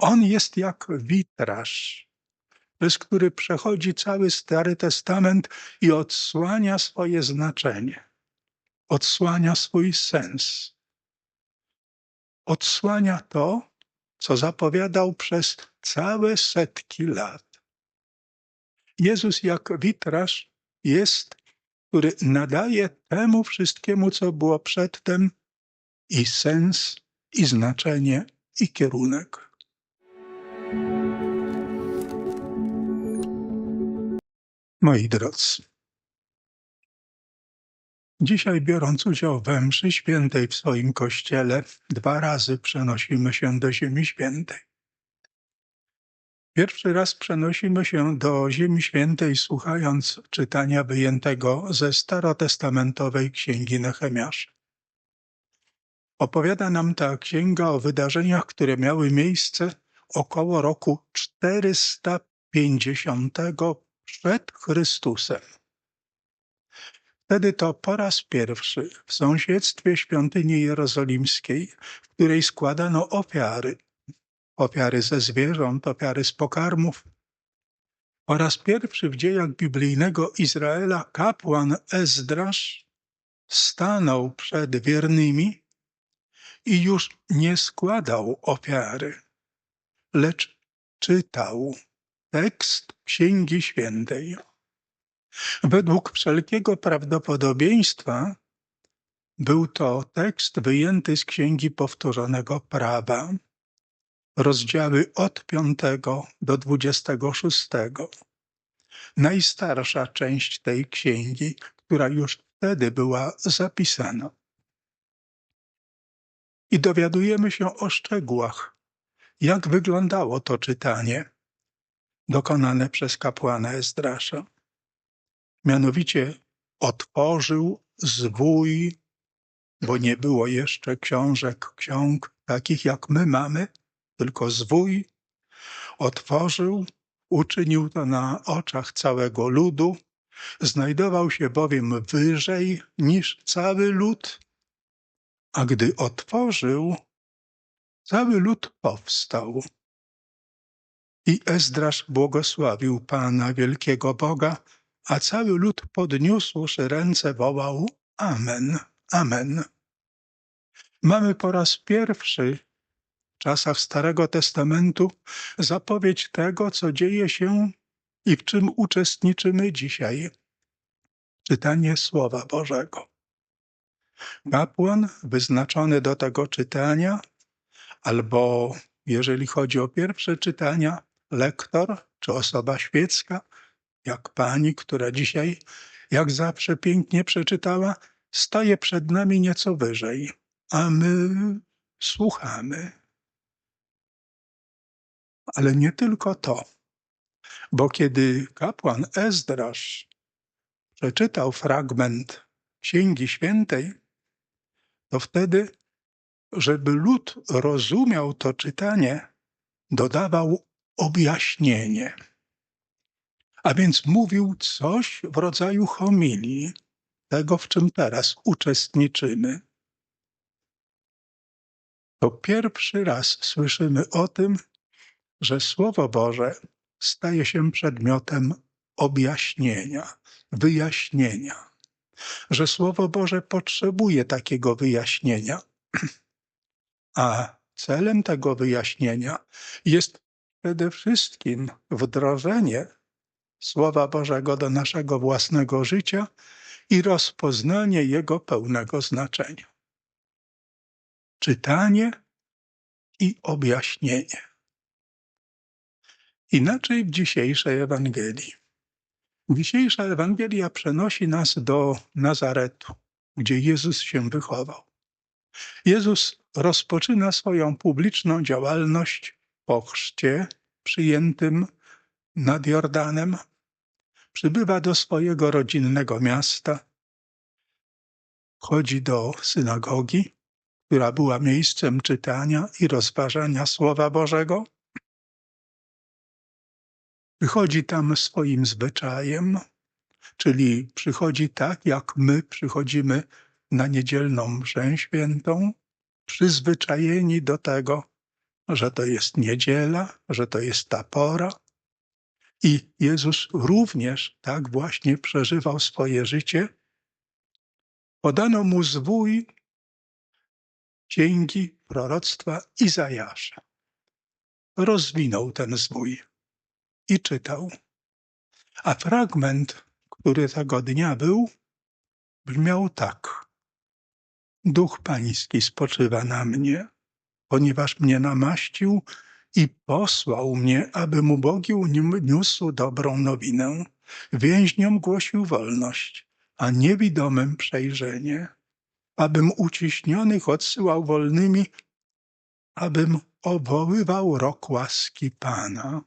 On jest jak witraż, przez który przechodzi cały Stary Testament i odsłania swoje znaczenie, odsłania swój sens. Odsłania to, co zapowiadał przez całe setki lat. Jezus jak witraż jest, który nadaje temu wszystkiemu, co było przedtem, i sens, i znaczenie, i kierunek. Moi drodzy, dzisiaj biorąc udział we mszy świętej w swoim kościele, dwa razy przenosimy się do Ziemi Świętej. Pierwszy raz przenosimy się do Ziemi Świętej słuchając czytania wyjętego ze starotestamentowej księgi Nehemiasza. Opowiada nam ta księga o wydarzeniach, które miały miejsce około roku 450 przed Chrystusem. Wtedy to po raz pierwszy w sąsiedztwie świątyni jerozolimskiej, w której składano ofiary, ofiary ze zwierząt, ofiary z pokarmów, po raz pierwszy w dziejach biblijnego Izraela kapłan Ezdrasz stanął przed wiernymi i już nie składał ofiary, lecz czytał tekst Księgi Świętej. Według wszelkiego prawdopodobieństwa był to tekst wyjęty z Księgi Powtórzonego Prawa, rozdziały od 5 do 26. Najstarsza część tej księgi, która już wtedy była zapisana. I dowiadujemy się o szczegółach, jak wyglądało to czytanie dokonane przez kapłana Ezdrasza. Mianowicie otworzył zwój, bo nie było jeszcze książek, ksiąg takich jak my mamy, tylko zwój. Otworzył, uczynił to na oczach całego ludu, znajdował się bowiem wyżej niż cały lud, a gdy otworzył, cały lud powstał. I Ezdrasz błogosławił Pana, wielkiego Boga, a cały lud podniósłszy ręce wołał Amen, Amen. Mamy po raz pierwszy w czasach Starego Testamentu zapowiedź tego, co dzieje się i w czym uczestniczymy dzisiaj. Czytanie Słowa Bożego. Kapłan wyznaczony do tego czytania, albo jeżeli chodzi o pierwsze czytania, lektor czy osoba świecka, jak pani, która dzisiaj, jak zawsze, pięknie przeczytała, staje przed nami nieco wyżej, a my słuchamy. Ale nie tylko to, bo kiedy kapłan Ezdrasz przeczytał fragment Księgi Świętej, to wtedy, żeby lud rozumiał to czytanie, dodawał objaśnienie. A więc mówił coś w rodzaju homilii, tego w czym teraz uczestniczymy. To pierwszy raz słyszymy o tym, że Słowo Boże staje się przedmiotem objaśnienia, wyjaśnienia, że Słowo Boże potrzebuje takiego wyjaśnienia. A celem tego wyjaśnienia jest przede wszystkim wdrożenie Słowa Bożego do naszego własnego życia i rozpoznanie jego pełnego znaczenia. Czytanie i objaśnienie. Inaczej w dzisiejszej Ewangelii. Dzisiejsza Ewangelia przenosi nas do Nazaretu, gdzie Jezus się wychował. Jezus rozpoczyna swoją publiczną działalność po chrzcie przyjętym nad Jordanem, przybywa do swojego rodzinnego miasta, chodzi do synagogi, która była miejscem czytania i rozważania Słowa Bożego. Wychodzi tam swoim zwyczajem, czyli przychodzi tak, jak my przychodzimy na niedzielną mszę świętą, przyzwyczajeni do tego, że to jest niedziela, że to jest ta pora. I Jezus również tak właśnie przeżywał swoje życie. Podano mu zwój księgi proroctwa Izajasza. Rozwinął ten zwój i czytał. A fragment, który tego dnia był, brzmiał tak. Duch Pański spoczywa na mnie, ponieważ mnie namaścił i posłał mnie, abym ubogił niósł dobrą nowinę. Więźniom głosił wolność, a niewidomym przejrzenie. Abym uciśnionych odsyłał wolnymi, abym obwoływał rok łaski Pana.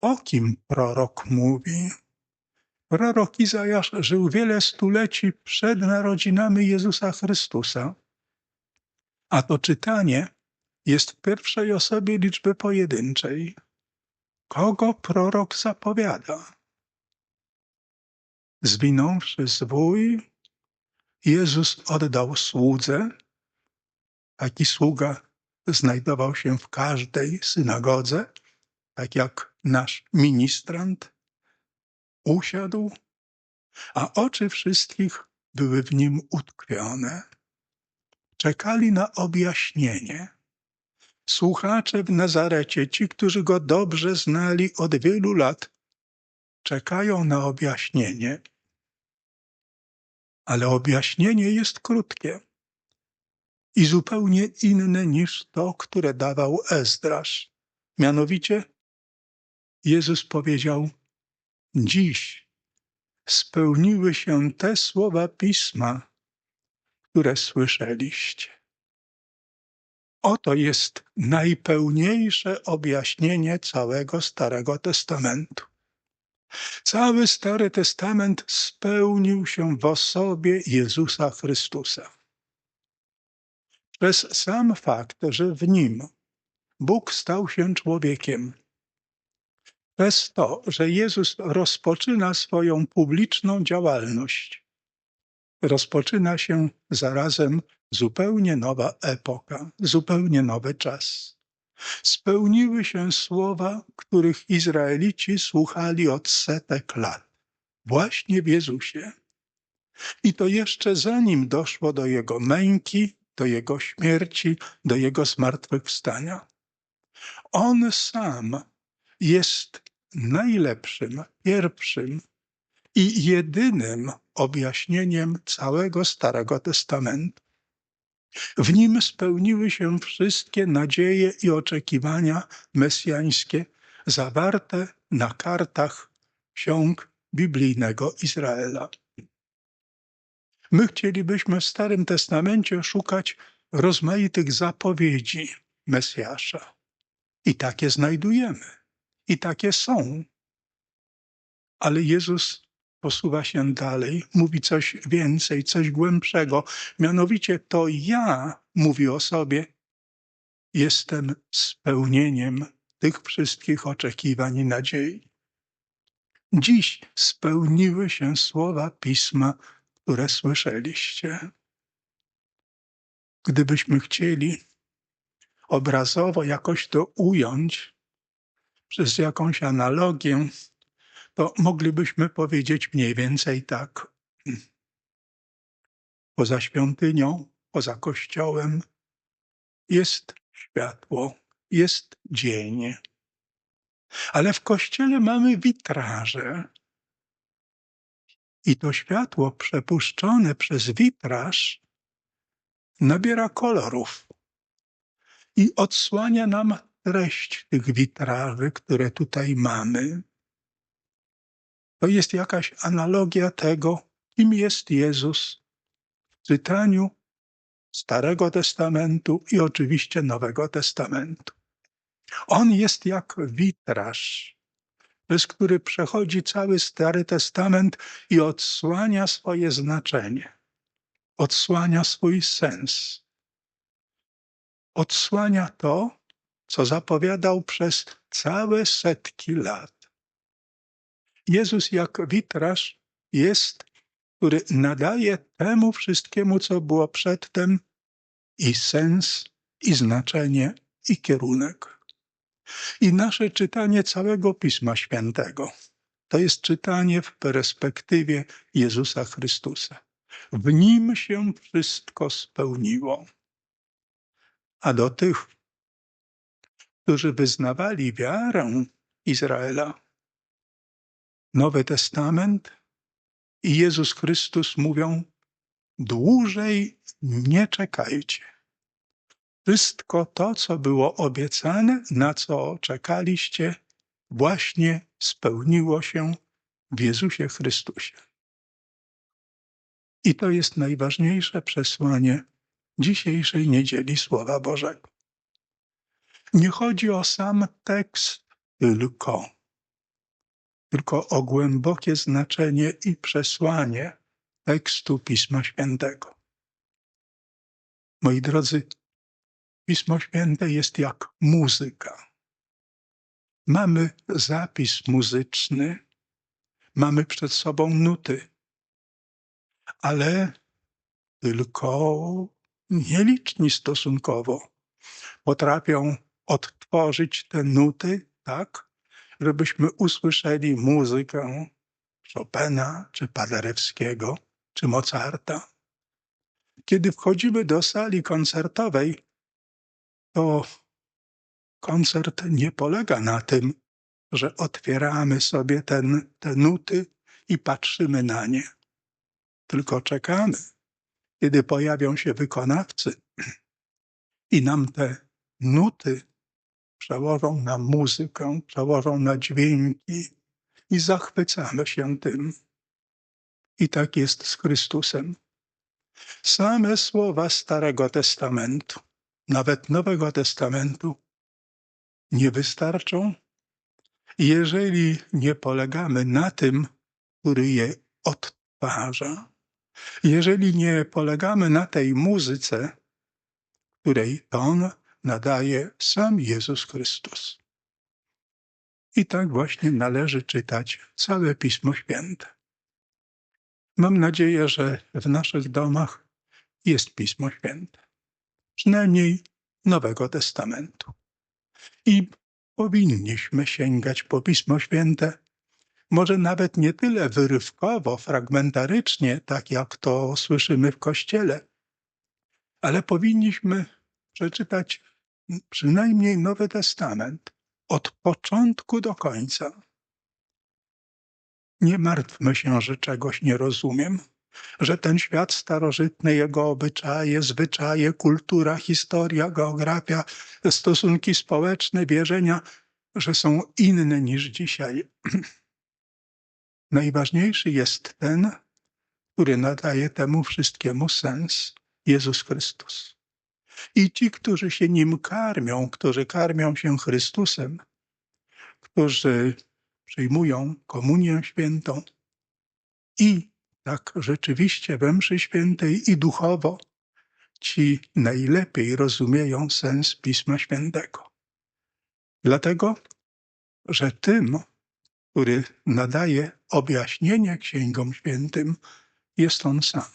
O kim prorok mówi? Prorok Izajasz żył wiele stuleci przed narodzinami Jezusa Chrystusa. A to czytanie jest w pierwszej osobie liczby pojedynczej. Kogo prorok zapowiada? Zwinąwszy zwój, Jezus oddał słudze. Taki sługa znajdował się w każdej synagodze, tak jak nasz ministrant. Usiadł, a oczy wszystkich były w nim utkwione. Czekali na objaśnienie. Słuchacze w Nazarecie, ci, którzy go dobrze znali od wielu lat, czekają na objaśnienie. Ale objaśnienie jest krótkie i zupełnie inne niż to, które dawał Ezdrasz. Mianowicie Jezus powiedział: Dziś spełniły się te słowa pisma, które słyszeliście. Oto jest najpełniejsze objaśnienie całego Starego Testamentu. Cały Stary Testament spełnił się w osobie Jezusa Chrystusa. Przez sam fakt, że w nim Bóg stał się człowiekiem, przez to, że Jezus rozpoczyna swoją publiczną działalność, rozpoczyna się zarazem zupełnie nowa epoka, zupełnie nowy czas. Spełniły się słowa, których Izraelici słuchali od setek lat, właśnie w Jezusie. I to jeszcze zanim doszło do Jego męki, do Jego śmierci, do Jego zmartwychwstania. On sam jest najlepszym, pierwszym i jedynym objaśnieniem całego Starego Testamentu. W nim spełniły się wszystkie nadzieje i oczekiwania mesjańskie zawarte na kartach ksiąg biblijnego Izraela. My chcielibyśmy w Starym Testamencie szukać rozmaitych zapowiedzi Mesjasza. I takie znajdujemy. I takie są. Ale Jezus posuwa się dalej, mówi coś więcej, coś głębszego. Mianowicie to ja, mówi o sobie, jestem spełnieniem tych wszystkich oczekiwań i nadziei. Dziś spełniły się słowa pisma, które słyszeliście. Gdybyśmy chcieli obrazowo jakoś to ująć przez jakąś analogię, to moglibyśmy powiedzieć mniej więcej tak. Poza świątynią, poza kościołem jest światło, jest dzień. Ale w kościele mamy witraże. I to światło przepuszczone przez witraż nabiera kolorów i odsłania nam treść tych witraży, które tutaj mamy. To jest jakaś analogia tego, kim jest Jezus w czytaniu Starego Testamentu i oczywiście Nowego Testamentu. On jest jak witraż, przez który przechodzi cały Stary Testament i odsłania swoje znaczenie, odsłania swój sens. Odsłania to, co zapowiadał przez całe setki lat. Jezus jak witraż jest, który nadaje temu wszystkiemu, co było przedtem i sens, i znaczenie, i kierunek. I nasze czytanie całego Pisma Świętego to jest czytanie w perspektywie Jezusa Chrystusa. W nim się wszystko spełniło. A do tych, którzy wyznawali wiarę Izraela, Nowy Testament i Jezus Chrystus mówią: dłużej nie czekajcie. Wszystko to, co było obiecane, na co czekaliście, właśnie spełniło się w Jezusie Chrystusie. I to jest najważniejsze przesłanie dzisiejszej niedzieli Słowa Bożego. Nie chodzi o sam tekst tylko, tylko o głębokie znaczenie i przesłanie tekstu Pisma Świętego. Moi drodzy, Pismo Święte jest jak muzyka. Mamy zapis muzyczny, mamy przed sobą nuty, ale tylko nieliczni stosunkowo potrafią odtworzyć te nuty tak, żebyśmy usłyszeli muzykę Chopina, czy Paderewskiego, czy Mozarta. Kiedy wchodzimy do sali koncertowej, to koncert nie polega na tym, że otwieramy sobie ten, te nuty i patrzymy na nie, tylko czekamy, kiedy pojawią się wykonawcy i nam te nuty przełożą na muzykę, przełożą na dźwięki i zachwycamy się tym. I tak jest z Chrystusem. Same słowa Starego Testamentu, nawet Nowego Testamentu, nie wystarczą, jeżeli nie polegamy na tym, który je odtwarza, jeżeli nie polegamy na tej muzyce, której ton nadaje sam Jezus Chrystus. I tak właśnie należy czytać całe Pismo Święte. Mam nadzieję, że w naszych domach jest Pismo Święte, przynajmniej Nowego Testamentu. I powinniśmy sięgać po Pismo Święte, może nawet nie tyle wyrywkowo, fragmentarycznie, tak jak to słyszymy w Kościele, ale powinniśmy przeczytać przynajmniej Nowy Testament od początku do końca. Nie martwmy się, że czegoś nie rozumiem, że ten świat starożytny, jego obyczaje, zwyczaje, kultura, historia, geografia, stosunki społeczne, wierzenia, że są inne niż dzisiaj. Najważniejszy jest ten, który nadaje temu wszystkiemu sens Jezus Chrystus. I ci, którzy się nim karmią, którzy karmią się Chrystusem, którzy przyjmują komunię świętą i tak rzeczywiście we mszy świętej i duchowo ci najlepiej rozumieją sens Pisma Świętego. Dlatego, że tym, który nadaje objaśnienie księgom świętym, jest on sam.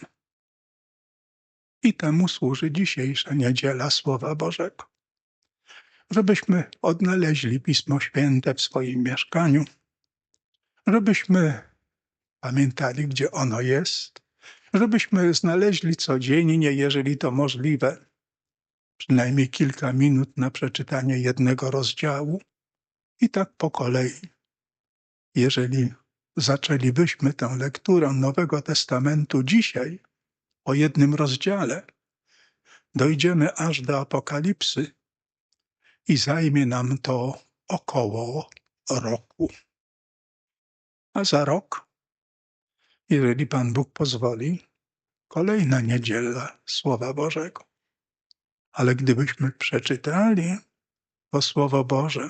I temu służy dzisiejsza niedziela Słowa Bożego. Żebyśmy odnaleźli Pismo Święte w swoim mieszkaniu, żebyśmy pamiętali, gdzie ono jest, żebyśmy znaleźli codziennie, jeżeli to możliwe, przynajmniej kilka minut na przeczytanie jednego rozdziału i tak po kolei. Jeżeli zaczęlibyśmy tę lekturę Nowego Testamentu dzisiaj, o jednym rozdziale, dojdziemy aż do Apokalipsy i zajmie nam to około roku. A za rok, jeżeli Pan Bóg pozwoli, kolejna niedziela Słowa Bożego. Ale gdybyśmy przeczytali to Słowo Boże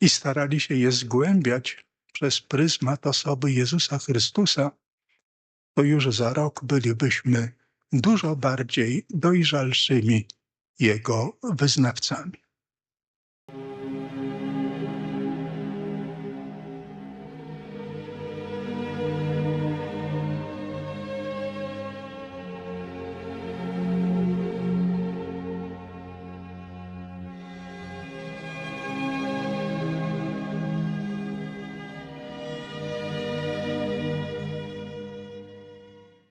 i starali się je zgłębiać przez pryzmat osoby Jezusa Chrystusa, to już za rok bylibyśmy dużo bardziej dojrzalszymi Jego wyznawcami.